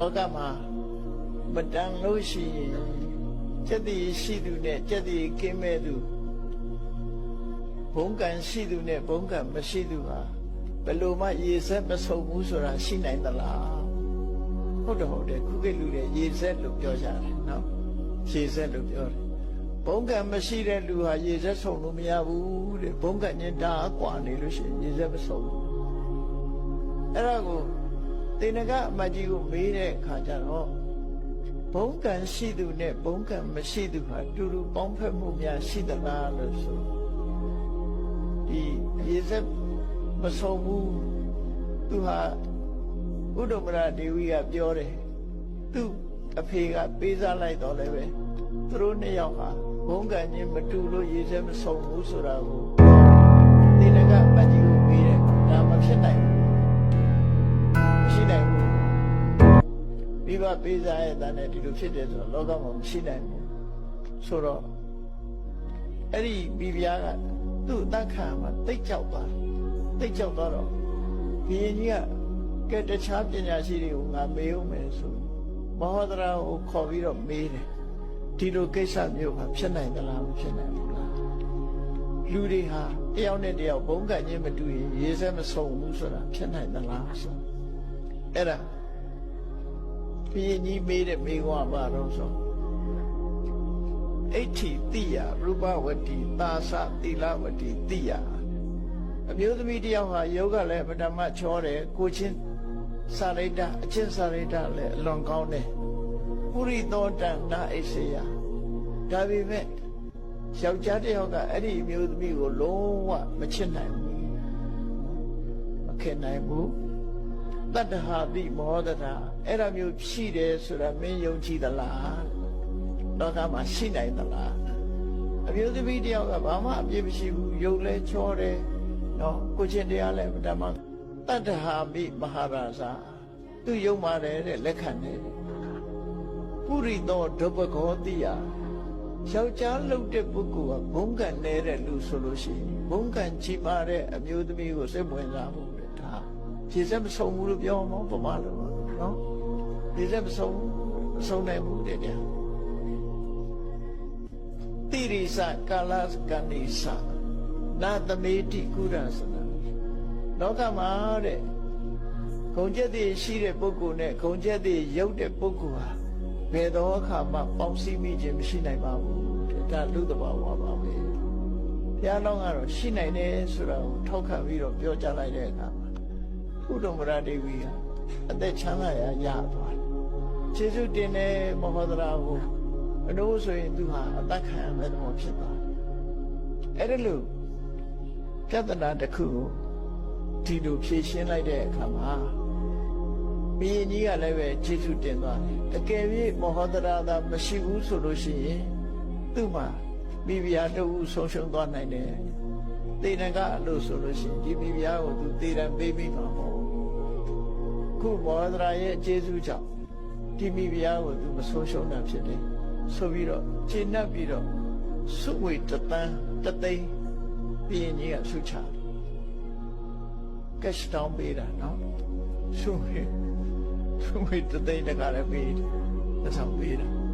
လောကမှာမတန်လို့ရှိရင်စက်တည်ရှိသူနဲ့စက်တည်ကင်းမဲ့သူဘုံကံရှိသူနဲ့ဘုံကံမရှိသူဟာဘယ်လိုမှရေဆက်မဆုံဘူးဆိုတာရှိနိုင်သလားဟုတ်တယ်ဟုတ်တယ်ခုခေတ်လူတွေရေဆက်လို့ပြောကြတယ်နော်ရေဆက်လို့ပြောတယ်ဘုံကံမရှိတဲ့လူဟာရေဆက်ဆုံလို့မရဘူးတဲ့ဘုံကံညင်တာအကွာနေလို့ရှိရင်ရေဆက်မဆုံဘူးအဲ့ဒါကို တေနကအမတ်ကြီးကိုမေးတဲ့အခါကျတော့ဘုံကံရှိသူနဲ့ဘုံကံမရှိသူဟာတူတူပေါင်းဖက်မှုများရှိသလားလို့ဆိုဒီရေစက်မဆုံးဘူးသူဟာဥဒ္ဓမရဒေဝီကပြောတယ်သူအဖေကပေးစားလိုက်တော့လည်းပဲသူတို့နှစ်ယောက်ဟာဘုံကံချင်းမတူလို့ရေစက်မဆုံးဘူးဆိုတာကိုတေနကအမတ်ကြီးကိုမေးတယ်ဒါမဖြစ်နိုင်ဘူး မိဘပေးစားရဲ့တန်းနဲ့ဒီလိုဖြစ်တယ်ဆိုတော့လောကမှာမရှိနိုင်ဘူးဆိုတော့အဲ့ဒီမိဖုရားကသူ့အသက်ခံမှာတိတ်ကြောက်သွားတယ်တိတ်ကြောက်သွားတော့ဘုရင်ကြီးကကဲတခြားပညာရှိတွေကိုငါမေးဦးမယ်ဆိုမဟောဒရာကိုခေါ်ပြီးတော့မေးတယ်ဒီလိုကိစ္စမျိုးဟာဖြစ်နိုင်သလားမဖြစ်နိုင်ဘူးလားလူတွေဟာတယောက်နဲ့တယောက်ဘုံကံချင်းမတူရင်ရေးစဲမဆုံဘူးဆိုတာဖြစ်နိုင်သလားဆိုအဲ့ဒါ ဘုရင်ကြီးမေးတဲ့မေးခွန်းကဘာတော့ဆိုအဋ္ဌိတိယရူပဝတ္တိသာသသီလဝတ္တိတိယအမျိုးသမီးတစ်ယောက်ဟာယောဂလည်းပထမချောတယ်ကိုချင်းစာရိတ္တအချင်းစာရိတ္တလည်းအလွန်ကောင်းတယ်ပုရိသောတန်နာအိစေယဒါပေမဲ့ယောက်ျားတစ်ယောက်ကအဲ့ဒီအမျိုးသမီးကိုလုံးဝမချစ်နိုင်ဘူးမခင်နိုင်ဘူး တတ္တဟာတိမောဒတာအဲ့ဒါမျိုးရှိတယ်ဆိုတာမင်းယုံကြည်သလားလောကမှာရှိနိုင်သလားအမျိုးသမီးတယောက်ကဘာမှအပြစ်မရှိဘူးယုံလဲချောတယ်နော်ကိုချင်းတရားလဲဓမ္မတတ္တဟာမိမဟာရာဇာသူယုံပါတယ်တဲ့လက်ခံတယ်ပုရိသောဒုပကောတိယယောက်ျားလှုပ်တဲ့ပုဂ္ဂိုလ်ကဘုံကံနေတဲ့လူဆိုလို့ရှိရင်ဘုံကံကြီးပါတဲ့အမျိုးသမီးကိုစိတ်ဝင်စားမှု တဲ့ဒါခြေစက်မဆုံးဘူးလို့ပြောမှာပမာလို့နော်ခြေစက်မဆုံးမဆုံးနိုင်ဘူးတဲ့ဗျာတိရိစကာလကဏိစနာသမေတိကုရသနာလောကမှာတဲ့ဂုံချက်တွေရှိတဲ့ပုဂ္ဂိုလ်နဲ့ဂုံချက်တွေရုပ်တဲ့ပုဂ္ဂိုလ်ဟာဘယ်တော့အခါမှပေါင်းစည်းမိခြင်းမရှိနိုင်ပါဘူးတဲ့ဒါလူတဘာဝပါပဲဘုရားတော်ကတော့ရှိနိုင်တယ်ဆိုတာကိုထောက်ခံပြီးတော့ပြောကြားလိုက်တဲ့အခါ မှာဥဒ္ဓမရဒေဝီဟာအသက်ချမ်းသာရာရသွားတယ်။ခြေစွတင်တဲ့မဟောဒရာကိုအနိုးဆိုရင်သူဟာအသက်ခံရမယ့်သဘောဖြစ်သွားတယ်။အဲ့ဒါလို့ပြဿနာတစ်ခုကိုဒီလိုဖြေရှင်းလိုက်တဲ့အခါမှာဘုရင်ကြီးကလည်းပဲခြေစွတင်သွားတယ်။အကယ်၍မဟောဒရာသာမရှိဘူးဆိုလို့ရှိရင်သူ့မှာမိဖုရားတူဆုံးရှုံးသွားနိုင်တယ်။တေနကအလို့ဆိုလို့ရှိရင်ဒီမိဖုရားကိုသူတေရန်ပေးပြီးမှာမ ဟုတ်ဘူးခုမောဒရာရဲ့ကျေးဇူးကြောင့်ဒီမိဖုရားကိုသူမဆုံးရှုံးတာဖြစ်တယ်ဆိုပြီးတော့ခြေနှက်ပြီးတော့စုဝေတသန်းတသိန်းဘုရင်ကြီးကဆုချတယ်ကက်ရှ်တောင်းပေးတာနော်စုဝေစုဝေတသိန်းတခါလည်းပေးတယ်ဒါဆောင်ပေးတာ